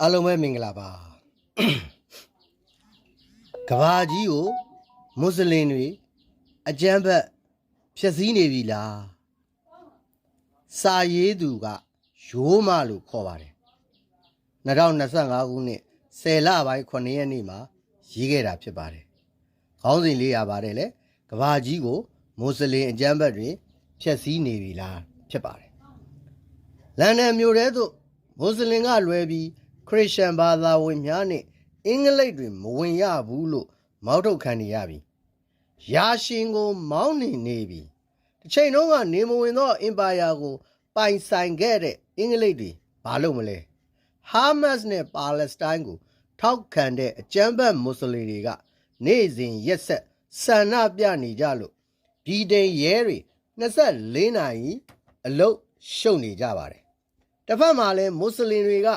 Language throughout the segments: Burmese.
အားလုံးပဲမင်္ဂလာပါကဘာကြီးကိုမွတ်စလင်တွေအကြမ်းဖက်ဖျက်ဆီးနေပြီလားစာရေးသူကရိုးမလို့ခေါ်ပါတယ်2025ခုနှစ်10လပိုင်း9ရက်နေ့မှာရေးခဲ့တာဖြစ်ပါတယ်ခေါင်းစဉ်လေးရပါတယ်လေကဘာကြီးကိုမွတ်စလင်အကြမ်းဖက်တွေဖျက်ဆီးနေပြီလားဖြစ်ပါတယ်လန်ဒန်မြို့ထဲသို့မွတ်စလင်ကလွဲပြီးခ ရစ်ယာန်ဘာသာဝင်များနဲ့အင်္ဂလိပ်တွေမဝင်ရဘူးလို့မောက်ထုတ်ခံနေရပြီရာရှင်ကို မောင်းနေနေပြီတစ်ချိန်လုံးကနေမဝင်သောအင်ပါယာကို ပိုင်ဆိုင်ခဲ့တဲ့အင်္ဂလိပ်တွေဘာလို့မလဲဟာမတ်စ်နဲ့ပါလက်စတိုင်းကို ထောက်ခံတဲ့အကြမ်းဖက်မွတ်စလင်တွေက နေ့စဉ်ရက်ဆက်ဆန္ဒပြနေကြလို့ပြည်တိုင်ရဲတွေ24နာရီအလုတ်ရှုံနေကြပါတယ်တစ်ဖက်မှာလည်းမွတ်စလင်တွေက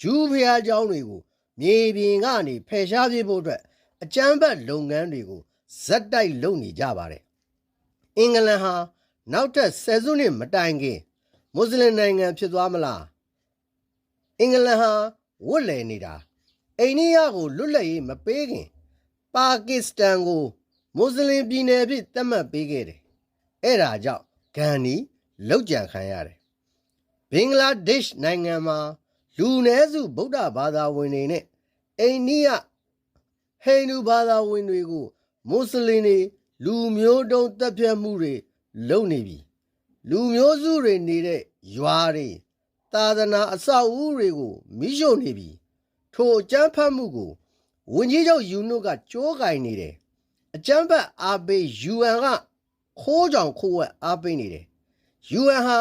ဂျူးဖျားเจ้าတွေကိုမြေပြင်ကနေဖယ်ရှားပြဖို့အတွက်အကြမ်းဖက်လုပ်ငန်းတွေကိုဇက်တိုက်လုပ်နေကြပါတယ်အင်္ဂလန်ဟာနောက်ထပ်ဆယ်စုနှစ်မတိုင်ခင်မွတ်စလင်နိုင်ငံဖြစ်သွားမလားအင်္ဂလန်ဟာဝတ်လည်နေတာအိန္ဒိယကိုလွတ်လပ်ရေးမပေးခင်ပါကစ္စတန်ကိုမွတ်စလင်ပြည်နယ်ဖြစ်သတ်မှတ်ပေးခဲ့တယ်အဲ့ဒါကြောင့်ဂန်ဒီလောက်ကြံခံရတယ်ဘင်္ဂလားဒေ့ရှ်နိုင်ငံမှာ လူနည်းစုဗုဒ္ဓဘာသာဝင်တွေနဲ့အိန္ဒိယဟိန္ဒူဘာသာဝင်တွေကိုမွတ်စလင်တွေလူမျိုးတုံးတပ်ဖြတ်မှုတွေလုပ်နေပြီလူမျိုးစုတွေနေတဲ့ရွာတွေသာသနာအဆောက်အဦတွေကိုမိရှို့နေပြီထိုအကြမ်းဖက်မှုကိုဝန်ကြီးချုပ်ယူနုကကြိုးကင်နေတယ်အကြမ်းဖက်အားပေး UN ကခိုးကြောင်ခိုးဝက်အားပေးနေတယ် UN ဟာ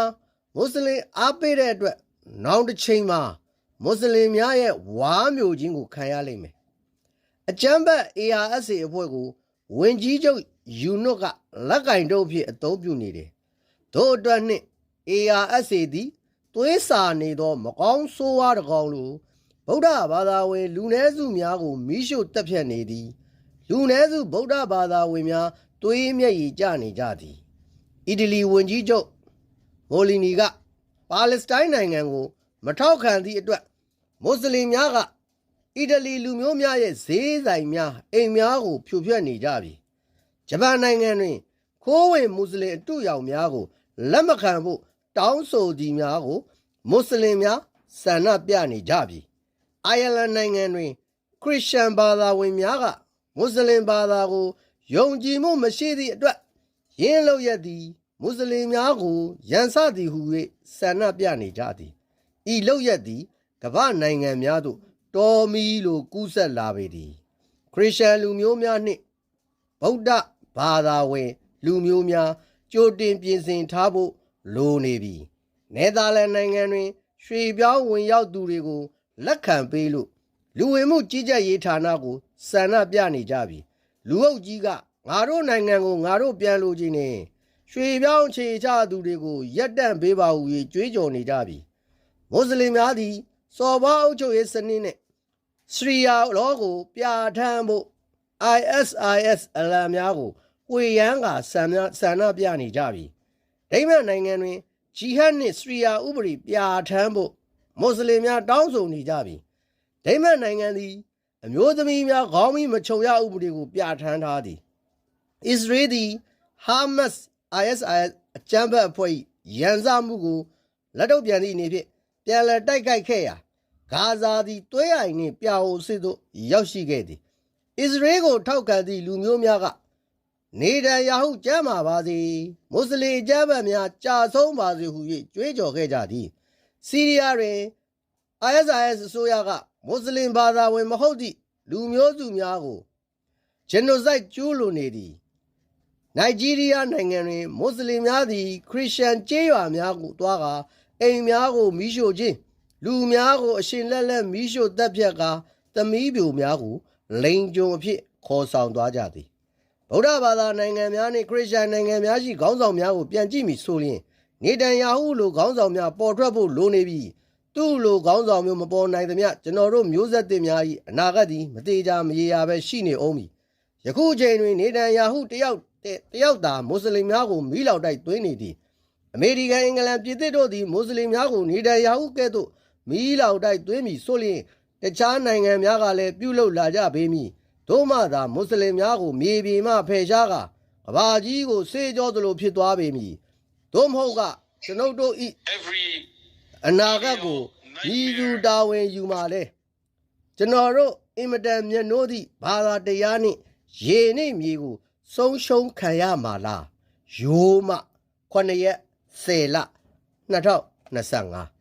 မွတ်စလင်အားပေးတဲ့အတွက်နောက်တစ်ချိန်မှာ မွတ်စလင်များရဲ့ဝါမျိုးချင်းကိုခံရလိမ့်မယ်အကြမ်းဖက် ARSA အဖွဲ့ကိုဝင်ကြီးချုပ်ယူနုကလက်ကင်တုပ်ဖြစ်အသုံးပြုနေတယ်တို့အတွက်နှင့် ARSA သည်သွေးစာနေသော မကောင်းဆိုးဝါးတကောင်လိုဗုဒ္ဓဘာသာဝင် လူနည်းစုများကိုမိရှုတက်ဖြတ်နေသည် လူနည်းစုဗုဒ္ဓဘာသာဝင်များသွေးမျက်ရည်ကျနေကြသည်အီတလီဝန်ကြီးချုပ်မိုလီနီကပါလက်စတိုင်းနိုင်ငံကို မထောက်ခံသည့်အတွက် မွတ်စလင်များကအီတလီလူမျိုးများရဲ့ဈေးဆိုင်များအိမ်များကိုဖြိုဖျက်နေကြပြီဂျပန်နိုင်ငံတွင်ခိုးဝင်မွတ်စလင်အတုရောင်များကိုလက်မခံဖို့တောင်းဆိုသည်များကိုမွတ်စလင်များဆန္ဒပြနေကြပြီအိုင်ယာလန်နိုင်ငံတွင် ခရစ်ယာန်ဘာသာဝင်များကမွတ်စလင်ဘာသာကိုယုံကြည်မှုမရှိသည့်အတွက်ယင်းလောက်ရသည်မွတ်စလင်များကိုရန်စသည်ဟု၍ဆန္ဒပြနေကြသည်ဤလောက်ရသည် ကမ္ဘာနိုင်ငံများသို့တော်မီလိုကူးဆက်လာပေသည်ခရစ်ယာန်လူမျိုးများနှင့်ဗုဒ္ဓဘာသာဝင်လူမျိုးများကြိုတင်ပြင်ဆင်ထားဖို့လိုနေပြီနယ်သာလန်နိုင်ငံတွင်ရွှေပြောင်းဝင်ရောက်သူတွေကိုလက်ခံပေးလို့လူဝင်မှုကြီးကြပ်ရေးဌာနကိုစံနှပြနေကြပြီလူအုပ်ကြီးကငါတို့နိုင်ငံကိုငါတို့ပြန်လို့ချင်းနေရွှေပြောင်းခြေချသူတွေကိုရက်တန့်ပေးပါဟူ၍ကြွေးကြော်နေကြပြီမွတ်စလင်များသည် စော်ဘွားအုပ်ချုပ်ရေးစနစ်နဲ့စရိယာလောကိုပြဋ္ဌာန်းဖို့ ISIS အလံများကိုဝေယမ်းကဆန္ဒဆန္ဒပြနေကြပြီဒိမတ်နိုင်ငံတွင်ဂျီဟတ်နှင့်စရိယာဥပဒေပြဋ္ဌာန်းဖို့မွတ်စလင်များတောင်းဆိုနေကြပြီဒိမတ်နိုင်ငံသည်အမျိုးသမီးများခေါင်းမီမချုံရဥပဒေကိုပြဋ္ဌာန်းထားသည်အစ္စရေးသည်ဟာမတ် ISIS အကြမ်းဖက်အဖွဲ့၏ရန်စမှုကိုလက်တော့ပြန်သည့်အနေဖြင့်ပြန်လည်တိုက်ခိုက်ခဲ့ရာ ဂါဇာသည်တွဲအိုင်နှင့်ပြာအိုစစ်သို့ရောက်ရှိခဲ့သည်အစ္စရေးကိုထောက်ခံသည့်လူမျိုးများကနေဒန်ယာဟုကျမ်းမာပါစေမွတ်စလင်ကျမ်းဗတ်များကြာဆုံးပါစေဟု၍ကြွေးကြော်ခဲ့ကြသည်စီးရီးယားတွင် ISIS အစိုးရကမွတ်စလင်ဘာသာဝင်မဟုတ်သည့်လူမျိုးစုများကို genocide ကျူးလွန်နေသည်နိုင်ဂျီးရီးယားနိုင်ငံတွင်မွတ်စလင်များသည်ခရစ်ယာန်ကျေးရွာများကိုတွားကာအိမ်များကိုမိရှို့ခြင်း လူများကိုအရှင်လက်လက်မိရှို့တပ်ဖြတ်ကာသမီးပြိုများကိုလိန်ကြုံအဖြစ်ခေါ်ဆောင်သွားကြသည်ဗုဒ္ဓဘာသာနိုင်ငံများနှင့်ခရစ်ယာန်နိုင်ငံများရှိခေါင်းဆောင်များကိုပြန်ကြည့်မိဆိုရင်နေတန်ယာဟုလိုခေါင်းဆောင်များပေါ်ထွက်ဖို့လိုနေပြီသူ့လိုခေါင်းဆောင်မျိုးမပေါ်နိုင်သမျှကျွန်တော်တို့မျိုးဆက်သစ်များ၏အနာဂတ်သည်မသေးကြမရေရာပဲရှိနေအောင်မည်ယခုချိန်တွင်နေတန်ယာဟုတယောက်တယောက်သာမွတ်စလင်များကိုမိလောက်တိုက်သွင်းနေသည်အမေရိကန်အင်္ဂလန်ပြည်သစ်တို့သည်မွတ်စလင်များကိုနေတန်ယာဟုကဲ့သို့ မိလောက်တိုက်သွင်းမည်ဆိုလျင်တခြားနိုင်ငံများကလည်းပြုလုပ်လာကြပေမည်တို့မှသာမွတ်စလင်များကိုမြေပြင်မှဖယ်ရှားကာကဘာကြီးကိုစေးကြောသလိုဖြစ်သွားပေမည်တို့မဟုတ်ကကျွန်ုပ်တို့ဤ every အနာဂတ်ကိုဤသူတာဝန်ယူมาလဲကျွန်တော်တို့အင်မတန်မျက်နှိုးသည့်ဘာသာတရားနှင့်ရေနှင့်မြေကိုဆုံးရှုံးခံရမှာလားယိုးမ9ရက်10လ2025